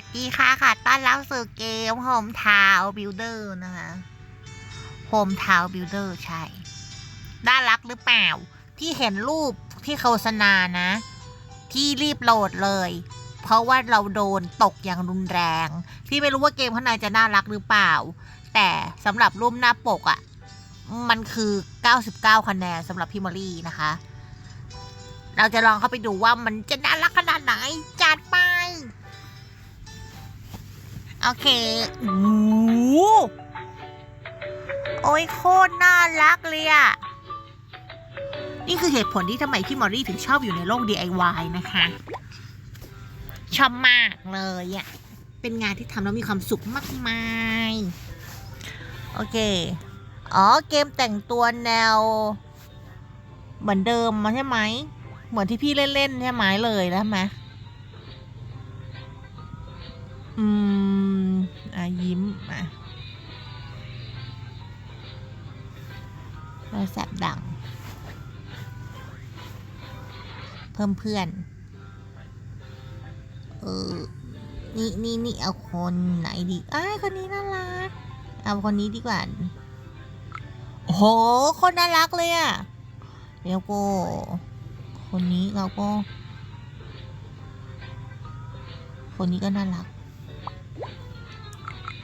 สวัสดีค่ะค่ะต้อนรับสู่เกม Home Town Builder นะคะ Home Town Builder ใช่ น่ารักหรือเปล่า ที่เห็นรูปที่โฆษณานะ ที่รีบโหลดเลย เพราะว่าเราโดนตกอย่างรุนแรง ที่ไม่รู้ว่าเกมข้างในจะน่ารักหรือเปล่า แต่สำหรับรูปหน้าปกอะ่ะ มันคือ 99 คะแนนสำหรับพี่มอรี่นะคะ เราจะลองเข้าไปดูว่ามันจะน่ารักขนาดไหนจัด โอเคโอ้โอ้ยโคตรน่ารักเลยอะนี่คือเหตุผลที่ทำไมพี่มอรี่ถึงชอบอยู่ในโลก DIY นะคะ ชอบมากเลยอะเป็นงานที่ทำแล้วมีความสุขมากมาย โอเค อ๋อ เกมแต่งตัวแนว เหมือนเดิมมาใช่ไหม เหมือนที่พี่เล่นๆใช่ไหมเลยแล้วไหมอืมะยิ้มอะเราแสบดัง เพิ่มเพื่อน เออ นี่นี่นี่เอาคนไหนดีอ้ายคนนี้น่ารัก เอาคนนี้ดีกว่าโอ้โหคนน่ารักเลยอะแล้วก็ คนนี้เราก็ คนนี้ก็น่ารัก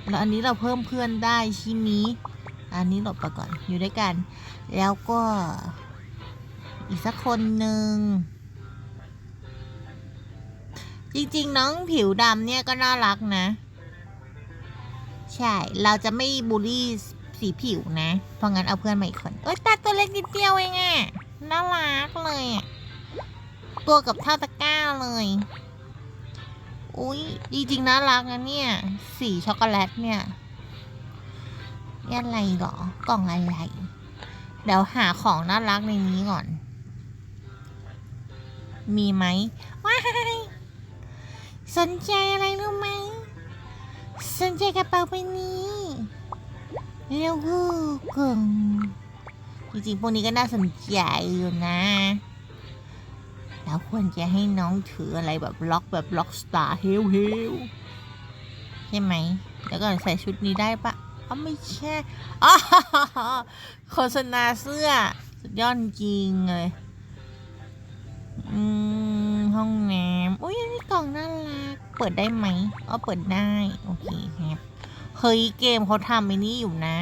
แล้วอันนี้เราเพิ่มเพื่อนได้ชิมิอันนี้หลบไปก่อนอยู่ด้วยกัน แล้วก็อีกสักคนหนึ่งจริง ๆ น้องผิวดำเนี่ยก็น่ารักนะ ใช่ เราจะไม่บูลลี่สีผิวนะ เพราะงั้นเอาเพื่อนมาอีกคนเอ้ยตาตัวเล็กนิดเดียวเองอะน่ารักเลยอะตัวกับเท่าตะก้าเลย อุ้ยจริงๆน่ารักนะเนี่ย สีช็อกโกแลตเนี่ยนี่อะไรหรอ กล่องอะไร เดี๋ยวหาของน่ารักในนี้ก่อน มีไหมว้ายสนใจอะไรรู้ไหม สนใจกระเป๋าใบนี้แล้วก็กล่องจริงๆพวกนี้ก็น่าสนใจอยู่นะ แล้วควรจะให้น้องถืออะไรแบบล็อกแบบล็อกสตาร์เฮลเฮลใช่ไหม แล้วก็ใส่ชุดนี้ได้ปะอ๋อไม่ใช่อ๋อโฆษณาเสื้อ สุดยอดจริงเลย อืม ห้องน้ำอุ้ยนนี้กล่องน่ารัก เปิดได้ไหมอ๋อเปิดได้ โอเคครับ เฮ้ย เกมเขาทำไอ้นี้อยู่นะ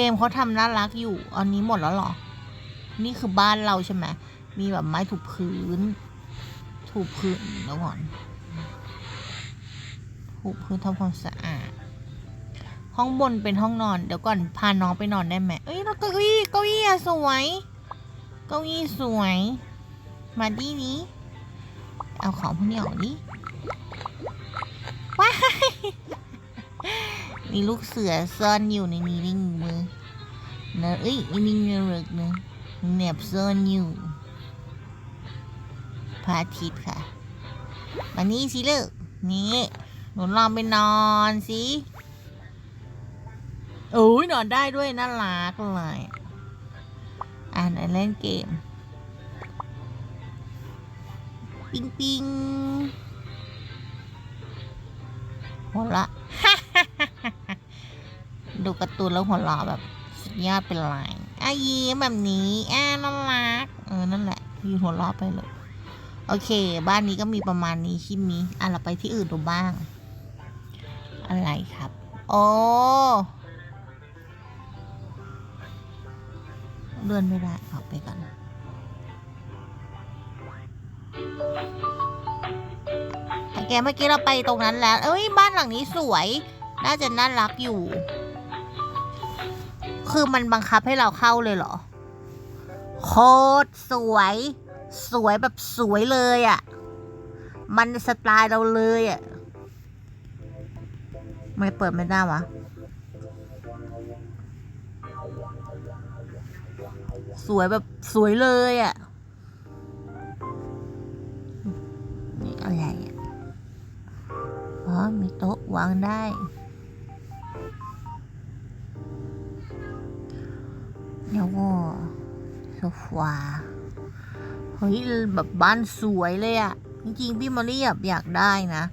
เกมเขาทำน่ารักอยู่ อันนี้หมดแล้วหรอ นี่คือบ้านเราใช่ไหม มีแบบไม้ถูพื้น ถูพื้นแล้วก่อน ถูพื้นทำความสะอาด ห้องบนเป็นห้องนอน เดี๋ยวก่อนพาน้องไปนอนได้ไหมเอ้ยแล้วเก้าอี้เก้าอี้สวย เก้าอี้สวย มาดีนี้ เอาของพวกนี้ออกดิว้า มีลูกเสือซ่อนอยู่ในนี้ด้วยมือเนอะเอ้ยนี่เงรึกเนอะเนบซ่อนอยู่พระอาทิตย์ค่ะมานี่สิลูกนี่หนูลองไปนอนสิโอ้ยนอนได้ด้วยน่ารักเลยอ่านเล่นเกม ปิงปิงหัวละ ดูการ์ตูนแล้วหัวเราะแบบสุดยอดเป็นลายอายิ้มแบบนี้อ่าน่ารักเออนั่นแหละยืนหัวเราะไปเลย โอเค บ้านนี้ก็มีประมาณนี้ชิมีอะเราไปที่อื่นดูบ้าง อะไรครับ โอ้เลื่อนไม่ได้ออกไปก่อนโอเคเมื่อกี้เราไปตรงนั้นแล้ว เอ้ย บ้านหลังนี้สวย น่าจะน่ารักอยู่ คือมันบังคับให้เราเข้าเลยเหรอ โคตรสวย สวยแบบสวยเลยอะ่ะ มันสไตล์เราเลยอะ่ะไม่เปิดไม่ได้วะ สวยแบบสวยเลยอะ่ะ นี่อะไรอะอ๋อมีโต๊ะวางได้ โซฟาเฮ้ยแบบบ้านสวยเลยอะจริงๆพี่มอลลี่อยากอยากได้นะ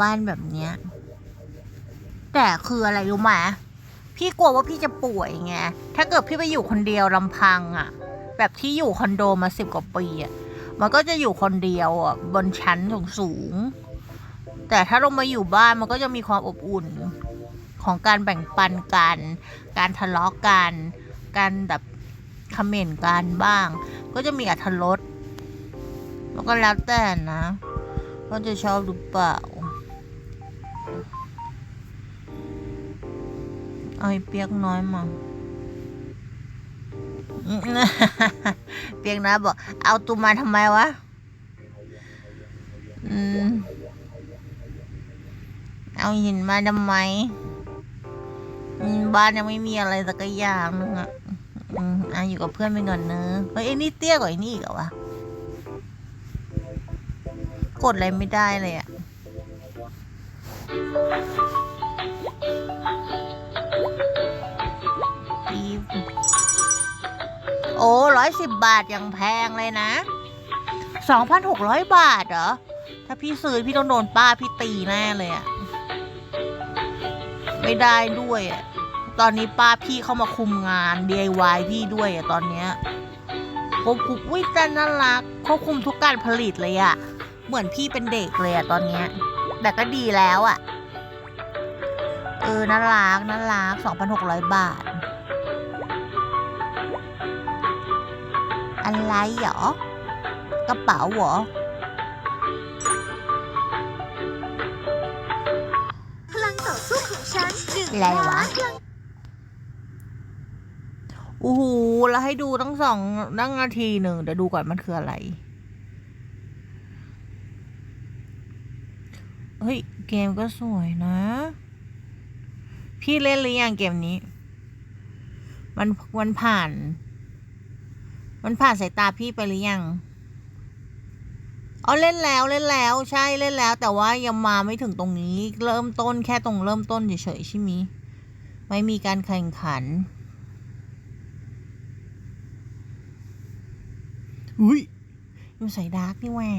บ้านแบบเนี้ยแต่คืออะไรรู้ไหมพี่กลัวว่าพี่จะป่วยไงถ้าเกิดพี่ไปอยู่คนเดียวลำพังอะแบบที่อยู่คอนโดมาสิบกว่าปีอะมันก็จะอยู่คนเดียวอะบนชั้นสูงๆแต่ถ้าลงมาอยู่บ้านมันก็จะมีความอบอุ่นของการแบ่งปันกัน การทะเลาะกัน การแบบ คอมเมนต์กันบ้าง ก็จะมีอัธรสแล้วก็แล้วแต่นะว่าจะชอบหรือเปล่าเอาไอ้เปียกน้อยมาเปียกน้อยบอก เอาตูมาทำไมวะอเอาหินมาทำไม บ้านยังไม่มีอะไรสักอย่างนึงอะ อืมอะอยู่กับเพื่อนไปก่อนเนอะเฮ้ยไอ้นี่เตี้ยกว่าไอ้นี่อีกเหรอวะ กดอะไรไม่ได้เลยอะโอ้ร้อยสิบบาทอย่างแพงเลยนะสองพันหกร้อยบาทเหรอ ถ้าพี่ซื้อพี่ต้องโดนป้าพี่ตีแน่เลยอะไม่ได้ด้วยอะ ตอนนี้ป้าพี่เข้ามาคุมงาน DIY พี่ด้วยอะตอนเนี้ยควบคุมวิแต่น่ารักควบคุมทุกการผลิตเลยอะเหมือนพี่เป็นเด็กเลยอะตอนเนี้ยแต่ก็ดีแล้วอะเออน่ารักน่ารักสองพันหกร้อยบาท อะไรเหรอกระเป๋าเหรอพลังต่อสู้ของฉันหนึ่งอะไรวะล้านพลังโอ้โหแล้วให้ดูทั้งสองนั่งนาทีหนึ่งเดี๋ยวดูก่อนมันคืออะไร เฮ้ย เกมก็สวยนะ พี่เล่นหรือยังเกมนี้ มันมันผ่าน มันผ่านสายตาพี่ไปหรือยังอ๋อเล่นแล้วเล่นแล้วใช่เล่นแล้ว แต่ว่ายังมาไม่ถึงตรงนี้ เริ่มต้นแค่ตรงเริ่มต้นเฉยๆใช่ไหมไม่มีการแข่งขัน อุ้ยอยู่ใส่ดาร์กนี่แหว่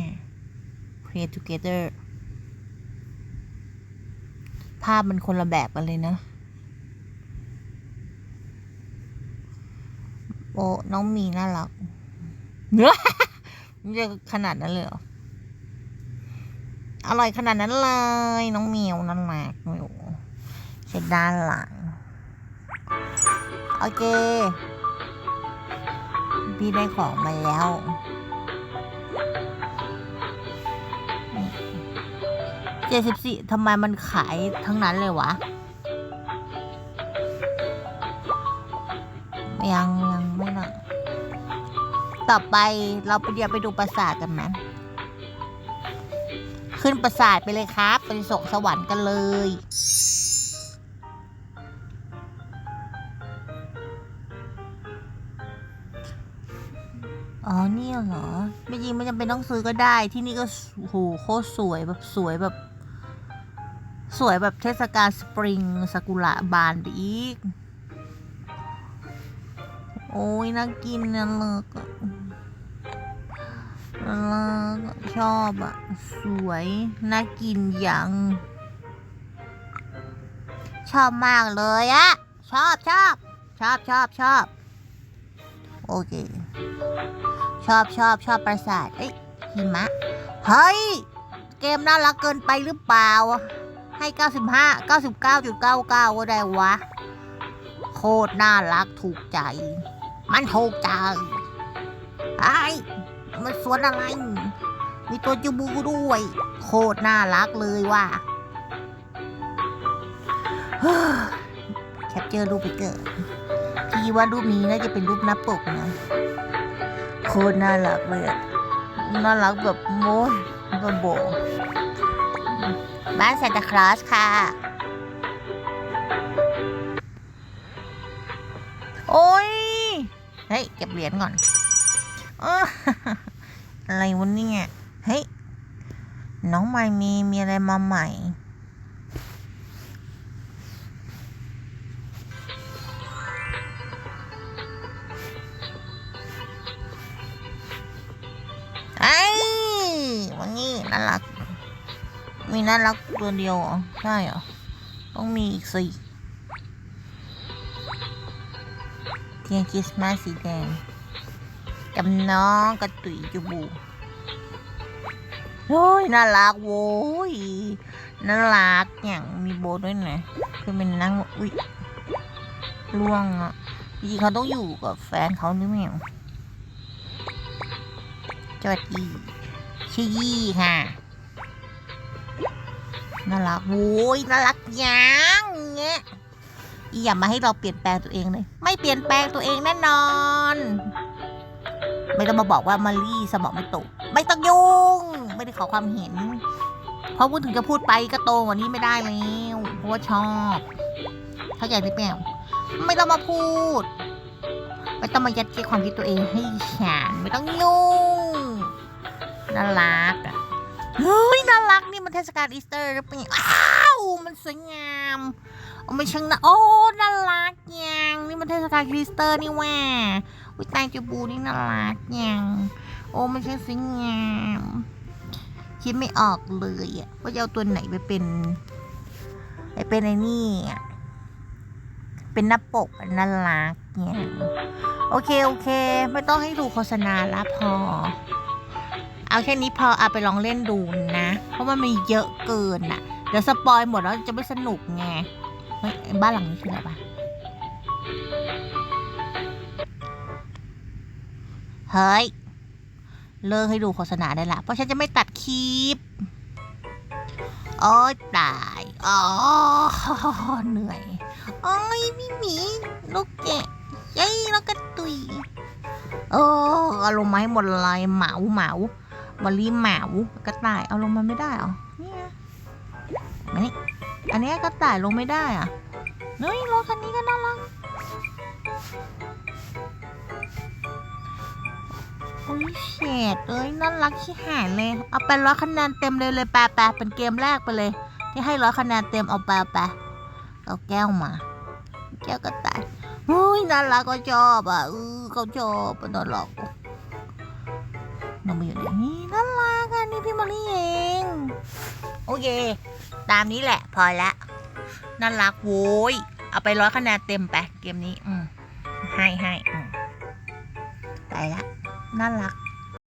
play together ภาพมันคนละแบบกันเลยนะ โอ้ น้องมีน่ารักเนื้อมันจะขนาดนั้นเลยเหรอ อร่อยขนาดนั้นเลย น้องเมียวนั่นแหละเหมียวเช็ดด้านหลัง โอเค พี่ได้ของมาแล้ว เจ็ดสิบสี่ทำไมมันขายทั้งนั้นเลยวะ ยังยังไม่นะต่อไปเราไปเดี๋ยวไปดูปราสาทกันไหมขึ้นปราสาทไปเลยครับ ไปส่งสวรรค์กันเลย อ๋อเนี่ยเหรอ ไม่จริงไม่จำเป็นต้องซื้อก็ได้ ที่นี่ก็โหโคตรสวยแบบสวยแบบ สวยแบบเทศกาลสปริงซากุระบานไปอีก โอ้ยน่ากินนะเลิกเลิกชอบอะสวย น่ากินอย่างชอบมากเลยอะชอบชอบชอบชอบชอบโอเค ชอบชอบชอบประสาทเอ้ยหิมะ เฮ้ย เกมน่ารักเกินไปหรือเปล่า ให้ 95 99.99 ก็ได้วะ โคตรน่ารักถูกใจ มันถูกใจไอ้มันสวนอะไร มีตัวจูบูด้วย โคตรน่ารักเลยว่ะแคปเจอร์รูปไปเกิดพี่ว่ารูปนี้น่าจะเป็นรูปหน้าปกนะ โคตรน่ารักเลยน่ารักแบบโม้ยแบบโบบ้านซานตาคลอสค่ะ โอ้ย เฮ้ย เก็บเหรียญก่อนเอ้ออะไรวะเนี่ย เฮ้ย น้องใหม่มีมีอะไรมาใหม่ น่ารัก มีน่ารักตัวเดียวเหรอใช่เหรอ ต้องมีอีกสี่เทียนคริสต์มาสสีแดงกับน้องกระตุยจูบูโอ้ยน่ารักโว้ยน่ารักอย่างมีโบด้วยนะคือเป็นนั่งอุ้ยล่วงอะจริงเขาต้องอยู่กับแฟนเขาหรือไม่สวัสดี ชื่อยี่ค่ะน่ารักโว้ยน่ารักยังเงี้ยอีอย่ามาให้เราเปลี่ยนแปลงตัวเองเลย ไม่เปลี่ยนแปลงตัวเองแน่นอน ไม่ต้องมาบอกว่ามารีสมองไม่โตไม่ต้องยุ่ง ไม่ได้ขอความเห็น เพราะพูดถึงจะพูดไปก็โตกว่านี้ไม่ได้แล้วเพราะว่าชอบเข้าใจหรือเปล่าไม่ต้องมาพูด ไม่ต้องมายัดเยียดความคิดตัวเองให้ฉันไม่ต้องยุ่ง น่ารักอะเฮ้ยน่ารักนี่มันเทศกาลอีสเตอร์หรือเปล่าอ้าวมันสวยงามโอ้ไม่ช่างนะโอ้น่ารักยังนี่มันเทศกาลคริสเตอร์นี่แหว่าวิตายจูบูนี่น่ารักยังโอ้มันช่างสวยงามคิดไม่ออกเลยอะว่าจะเอาตัวไหนไปเป็นไปเป็นไอ้นี่อะเป็นหน้าปกน่ารักเนี่ยโอเคโอเค ไม่ต้องให้ดูโฆษณาละพอ เอาแค่นี้พอเอาไปลองเล่นดูนะ เพราะมันมีเยอะเกินน่ะ เดี๋ยวสปอยหมดแล้วจะไม่สนุกไงบ้านหลังนี้คืออะไรปะเฮ้ย เลิกให้ดูโฆษณาได้ละ เพราะฉันจะไม่ตัดคลิป โอ้ยตาย อ๋อ เหนื่อย โอ้ยพี่หมีลูกแกะยัยแล้วก็ตุยโอ้อารมณ์ไมาให้หมดเลยเหมาเหมา บอลลี่เหมากระต่ายเอาลงมาไม่ได้เหรอนี่ไงอันนี้อันนี้กระต่ายลงไม่ได้อะเฮ้ยรถคันนี้ก็น่ารักโอ้ยเฉดเอ้ยน่ารักชิหายเลย เอาไปร้อยคะแนนเต็มเลยเลยแปะแปะเป็นเกมแรกไปเลย ที่ให้ร้อยคะแนนเต็มเอาไปเอาไปเอาแก้วมา แก้วกระต่ายเฮ้ยน่ารักก็ชอบอะเออเขาชอบน่ารัก น้องมาอยู่ไหนนี่น่ารักอันนี้พี่มารี่เอง โอเค ตามนี้แหละ พอละน่ารักโว้ย เอาไปร้อยคะแนนเต็มไปเกมนี้ อืมให้ให้อืมไปละน่ารัก